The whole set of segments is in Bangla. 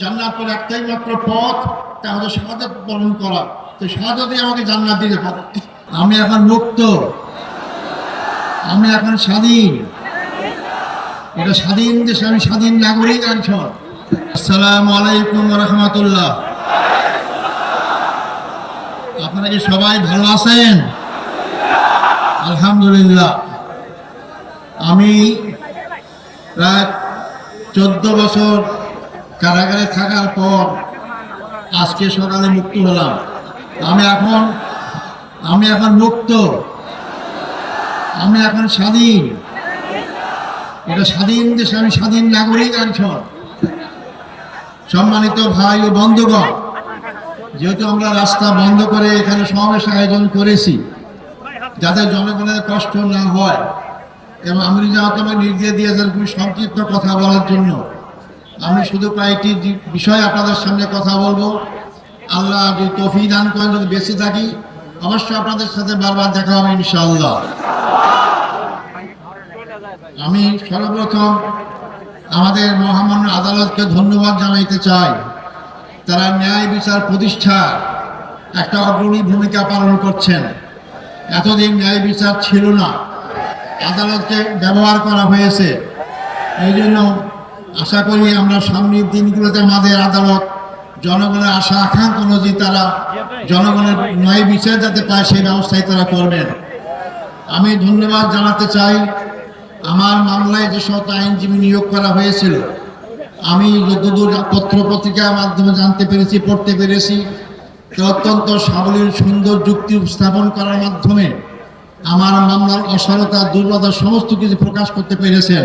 জান্নাতের একটাই মাত্র পথ, তা হচ্ছে শাহাদত বরণ করা। তো শাহাদতই আমাকে জান্নাত দিতে পারে আমি এখন মুক্ত। আমি এখন স্বাধীন। এটা স্বাধীন দেশে আমি স্বাধীন নাগরিক একজন আসসালামু আলাইকুম রহমতুল্লাহ। আপনারা কি সবাই ভালো আছেন? আলহামদুলিল্লাহ। আমি প্রায় চোদ্দ বছর কারাগারে থাকার পর আজকে সকালে মুক্ত হলাম। আমি এখন আমি এখন মুক্ত। আমি এখন স্বাধীন। এটা স্বাধীন দেশে আমি স্বাধীন নাগরিক একজন সম্মানিত ভাই ও বন্ধুগণ, যেহেতু আমরা রাস্তা বন্ধ করে এখানে সমাবেশ আয়োজন করেছি যাতে জনগণের কষ্ট না হয়, এবং আমি যেহেতু আমার নির্দেশ দিয়েছেন খুবই সংক্ষিপ্ত কথা বলার জন্য। আমি শুধু কয়েকটি বিষয় আপনাদের সামনে কথা বলব। আল্লাহ যদি তফি দান করেন, যদি বেঁচে থাকি, অবশ্যই আপনাদের সাথে বারবার দেখা হবে, ইনশাআল্লাহ। আমি সর্বপ্রথম আমাদের মহামান্য আদালতকে ধন্যবাদ জানাইতে চাই। তারা ন্যায় বিচার প্রতিষ্ঠা একটা অগ্রণী ভূমিকা পালন করছেন। এতদিন ন্যায় বিচার ছিল না। আদালতকে ব্যবহার করা হয়েছে। এই জন্য আশা করি আমরা সামনের দিনগুলোতে আমাদের আদালত জনগণের আশা, আকাঙ্ক্ষা অনুযায়ী তারা জনগণের ন্যায় বিচার যাতে পায়, সেই ব্যবস্থাই তারা করবেন। আমি ধন্যবাদ জানাতে চাই, আমার মামলায় যে সমস্ত আইনজীবী নিয়োগ করা হয়েছিল, আমি যতদূর পত্র পত্রিকার মাধ্যমে জানতে পেরেছি, পড়তে পেরেছি অত্যন্ত সাবলীল, সুন্দর যুক্তি উপস্থাপন করার মাধ্যমে আমার মামলার অসারতা, দুর্বলতা, সমস্ত কিছু প্রকাশ করতে পেরেছেন।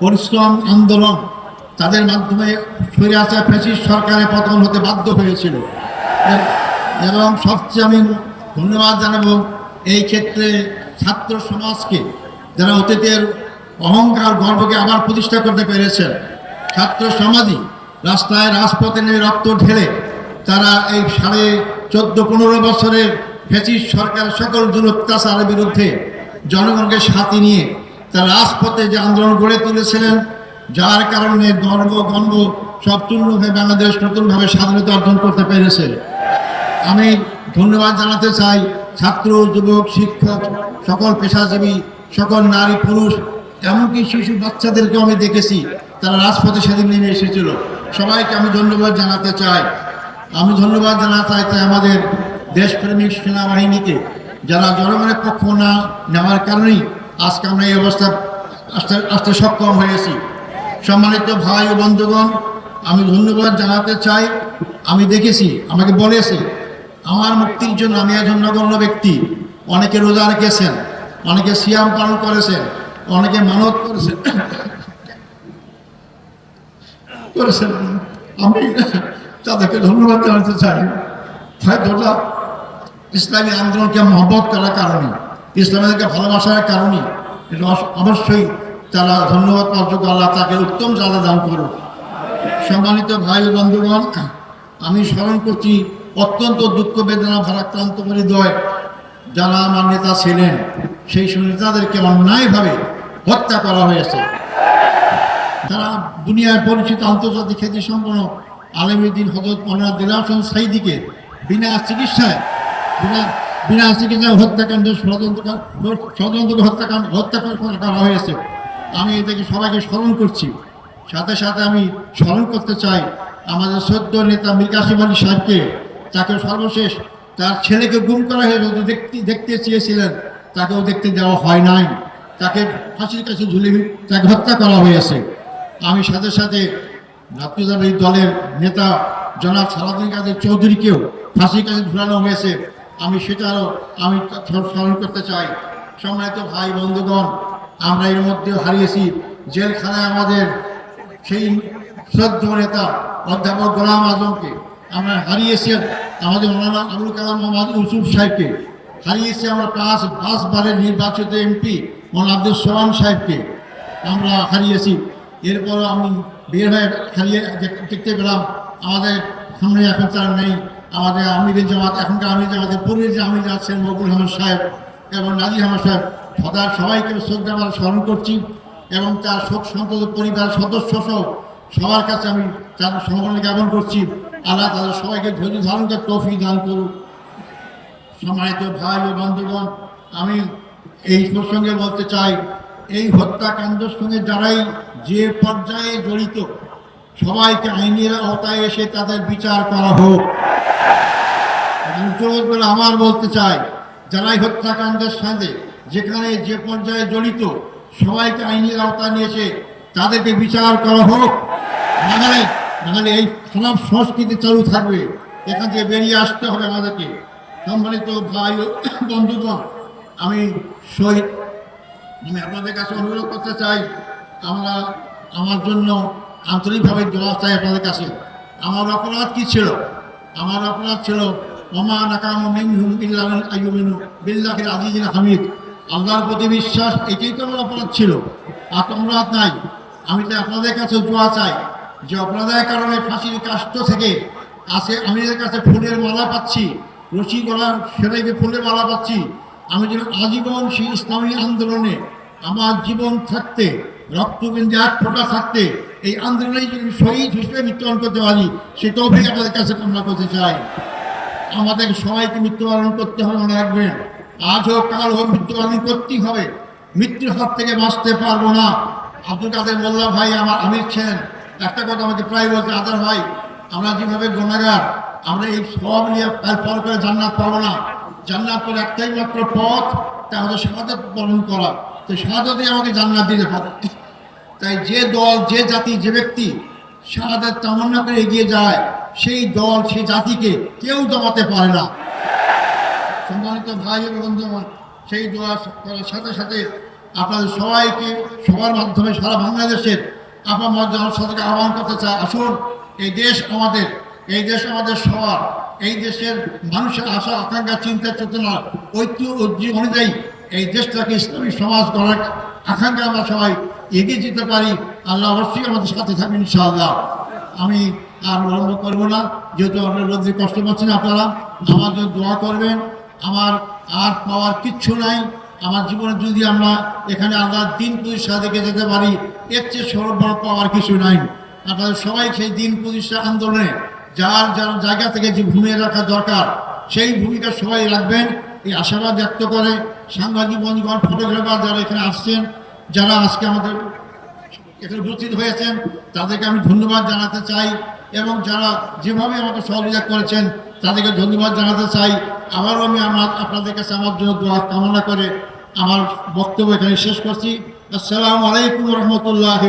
পরিশ্রম, আন্দোলন তাদের মাধ্যমে সরে আসা ফ্যাসিস্ট সরকারের পতন হতে বাধ্য হয়েছিল। এবং সবচেয়ে আমি ধন্যবাদ জানাব এই ক্ষেত্রে ছাত্র সমাজকে যারা অতীতের অহংকার গর্বকে আবার প্রতিষ্ঠা করতে পেরেছেন। ছাত্র সমাজই রাস্তায় রাজপথে নেমে রক্ত ঢেলে তারা এই সাড়ে চোদ্দ, পনেরো বছরের ফ্যাসিস্ট সরকার সকল জুল অত্যাচারের বিরুদ্ধে জনগণকে সাথে নিয়ে তারা রাজপথে যে আন্দোলন গড়ে তুলেছিলেন, যার কারণে গর্ব গর্ব সব চূর্ণ হয়ে বাংলাদেশ নতুনভাবে স্বাধীনতা অর্জন করতে পেরেছে। আমি ধন্যবাদ জানাতে চাই ছাত্র, যুবক, শিক্ষক, সকল পেশাজীবী, সকল নারী, পুরুষ, এমনকি শিশু বাচ্চাদেরকে আমি দেখেছি, তারা রাজপথে সেদিন নেমে এসেছিল। সবাইকে আমি ধন্যবাদ জানাতে চাই। আমি ধন্যবাদ জানাতে চাই তাই আমাদের দেশপ্রেমিক সেনাবাহিনীকে, যারা জনগণের পক্ষ না নেওয়ার কারণেই আজকে আমরা এই অবস্থা আসতে আসতে সক্ষম হয়েছি। সম্মানিত ভাই ও বন্ধুগণ, আমি ধন্যবাদ জানাতে চাই। আমি দেখেছি, আমাকে বলেছে, আমার মুক্তির জন্য আমি একজন নগণ্য ব্যক্তি। অনেকে রোজা রেখেছেন, অনেকে সিয়াম পালন করেছেন, অনেকে মানত করেছেন। করেছেন। আমি তাদেরকে ধন্যবাদ জানাতে চাই। ইসলামী আন্দোলনকে মহব্বত করার কারণে ইসলামীকে ভালোবাসার কারণে এটা অবশ্যই তারা ধন্যবাদ অর্যোগ্য আল্লাহ তাকে উত্তম জাদা দান করুক। সম্মানিত ভাই বন্ধুগণ, আমি স্মরণ করছি অত্যন্ত দুঃখ বেদনা ভারাক্রান্ত হৃদয় যারা আমার নেতা ছিলেন, সেই সব নেতাদেরকে অন্যায়ভাবে হত্যা করা হয়েছে। তারা দুনিয়ায় পরিচিত আন্তর্জাতিক খ্যাতি সম্পন্ন আলমীদ্দিন হজরত দিলার হোসেন সাইদিকে বিনা চিকিৎসায়, বিনা বিনা চিকিৎসায় হত্যাকাণ্ড, ষড়যন্ত্র ষড়যন্ত্র হত্যাকাণ্ড হত্যা করা হয়েছে। আমি এটাকে সবাইকে স্মরণ করছি। সাথে সাথে আমি স্মরণ করতে চাই আমাদের সদ্য নেতা মীর কাসিম আলী সাহেবকে তাকে সর্বশেষ তার ছেলেকে গুম করা হয়ে যদি দেখতে দেখতে চেয়েছিলেন, তাকেও দেখতে দেওয়া হয় নাই। তাকে ফাঁসির কাছে ঝুলে তাকে হত্যা করা হয়েছে। আমি সাথে সাথে জাতীয়তাবাদী দলের নেতা জনাব সালাদিন কাদের চৌধুরীকেও ফাঁসির কাছে ঝুলানো হয়েছে। আমি সেটারও আমি স্মরণ করতে চাই। সম্মানিত ভাই, বন্ধুগণ, আমরা এর মধ্যে হারিয়েছি। জেলখানায় আমাদের সেই শ্রদ্ধ নেতা, অধ্যাপক গোলাম আজমকে আমরা হারিয়েছি, আমাদের মৌলানা আবুল কালাম মোহাম্মদ ইউসুফ সাহেবকে হারিয়েছি আমরা পাঁচ পাঁচবারের নির্বাচিত এমপি মৌলানা আব্দুল সোহান সাহেবকে আমরা হারিয়েছি। এরপরও আমি বের হয়ে হারিয়ে দেখতে পেলাম, আমাদের সামনে এখন তার নেই। আমাদের আমিরের জামাত, এখনকার আমির জামাতের পূর্বের যে আমির আছেন মকুল আহমদ সাহেব এবং নাজির আহমদ সাহেব, সদা সবাইকে শ্রদ্ধা আমরা স্মরণ করছি এবং তার শোক সন্তত পরিবার সদস্য সহ সবার কাছে আমি তার সমর্থন জ্ঞাপন করছি। আল্লাহ তাদের সবাইকে ধৈর্য ধারণ করে তৌফিক দান করুক। সম্মানিত ভাই ও বন্ধুগণ, আমি এই প্রসঙ্গে বলতে চাই, এই হত্যাকাণ্ডের সঙ্গে যারাই যে পর্যায়ে জড়িত সবাইকে আইনের আওতায় এসে তাদের বিচার করা হোক। করে আমার বলতে চাই, যারাই হত্যাকাণ্ডের সাথে যেখানে যে পর্যায়ে জড়িত, সবাইকে আইনের আওতায় নিয়ে এসে তাদেরকে বিচার করা হোক। নাহলে নাহলে এই খারাপ সংস্কৃতি চালু থাকবে। এখান থেকে বেরিয়ে আসতে হবে আমাদেরকে। সম্মানিত ভাই বন্ধুগণ, আমি শহীদ। আমি আপনাদের কাছে অনুরোধ করতে চাই, আমরা আমার জন্য আন্তরিকভাবে দোয়া চাই আপনাদের কাছে। আমার অপরাধ কি ছিল? আমার অপরাধ ছিল, ওমা নাকাম মিনহুম ইল্লা মান আইয়ুমিনু বিল্লাহিল আজিজিল হামিদ। আল্লাহর প্রতি বিশ্বাস, এটাই তো আমার অপরাধ ছিল। আর অপরাধ নাই। আমি তো আপনাদের কাছে দোয়া চাই যে অপরাধের কারণে ফাঁসির কাষ্ট থেকে আসে আমি এদের কাছে ফুলের মালা পাচ্ছি, রশি গলা সেটাইকে ফুলের মালা পাচ্ছি। আমি যেন আজীবন সেই ইসলামী আন্দোলনে আমার জীবন থাকতে রক্তবিন্দু এক ফোটা থাকতে এই আন্দোলনে যদি শহীদ হিসেবে মৃত্যুবরণ করতে পারি, সে তৌফিক আপনাদের কাছে কামনা করতে চাই। আমাদের সবাইকে মৃত্যুবরণ করতে হবে মনে রাখবেন। আজ হোক, কাল হোক, মৃত্যুবরণ করতেই হবে। মৃত্যুর হাত থেকে বাঁচতে পারব না। আব্দুল কাদের মোল্লা ভাই আমার আমির ছিলেন। একটা কথা আমাকে প্রায় বলতে আদার ভাই, আমরা যেভাবে গোনাগার, আমরা এই সব নিয়ে পর করে জান্নাত পাবো না। জান্নাত করে একটাই মাত্র পথ, তা আমাদের শাহাদত বরণ করা। তো শাহাদতে আমাকে জান্নাত দিতে পারে। তাই যে দল, যে জাতি, যে ব্যক্তি শাহাদাত তামান্না করে এগিয়ে যায়, সেই দল, সেই জাতিকে কেউ দমাতে পারে না। সম্মানিত ভাই এবং সেই দোয়া করার সাথে সাথে আপনাদের সবাইকে সবার মাধ্যমে সারা বাংলাদেশের আপনার জনসাধারণকে আহ্বান করতে চাই। আসুন, এই দেশ আমাদের, এই দেশ আমাদের সবার, এই দেশের মানুষের আশা, আকাঙ্ক্ষা, চিন্তা, চেতনা ঐতিহ্য অনুযায়ী এই দেশটাকে ইসলামী সমাজ গড়ার আকাঙ্ক্ষা আমরা সবাই এগিয়ে যেতে পারি। আল্লাহ অবশ্যই আমাদের সাথে থাকবেন ইনশাআল্লাহ। আমি আর বিলম্ব করব না, যেহেতু আপনার রোদ্রে কষ্ট পাচ্ছেন আপনারা আমার জন্য দোয়া করবেন। আমার আর পাওয়ার কিচ্ছু নাই। আমার জীবনে যদি আমরা এখানে আল্লাহ দিন প্রতিষ্ঠা দেখে যেতে পারি, এর চেয়ে সরব বড় পাওয়ার কিছু নাই। আপনাদের সবাই সেই দিন প্রতিষ্ঠা আন্দোলনে যার যার জায়গা থেকে যে ভূমিকা রাখা দরকার, সেই ভূমিকা সবাই রাখবেন। এই আশাবাদ ব্যক্ত করে সাংবাদিক বন্ধুগণ, ফটোগ্রাফার যারা এখানে আসছেন, যারা আজকে আমাদের এখানে উপস্থিত হয়েছেন, তাদেরকে আমি ধন্যবাদ জানাতে চাই এবং যারা যেভাবে আমাকে সহযোগিতা করেছেন, তাদেরকে ধন্যবাদ জানাতে চাই। আবারও আমি আমার, আপনাদের কাছে আমার জন্য দোয়া কামনা করে আমার বক্তব্য এখানে শেষ করছি। আসসালামু আলাইকুম রহমতুল্লাহ